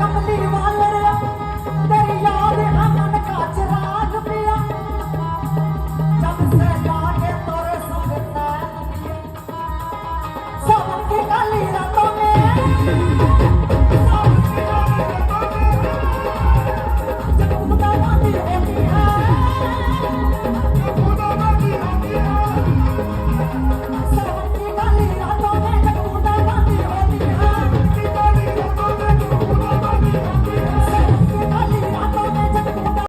กำลังตีบอลเล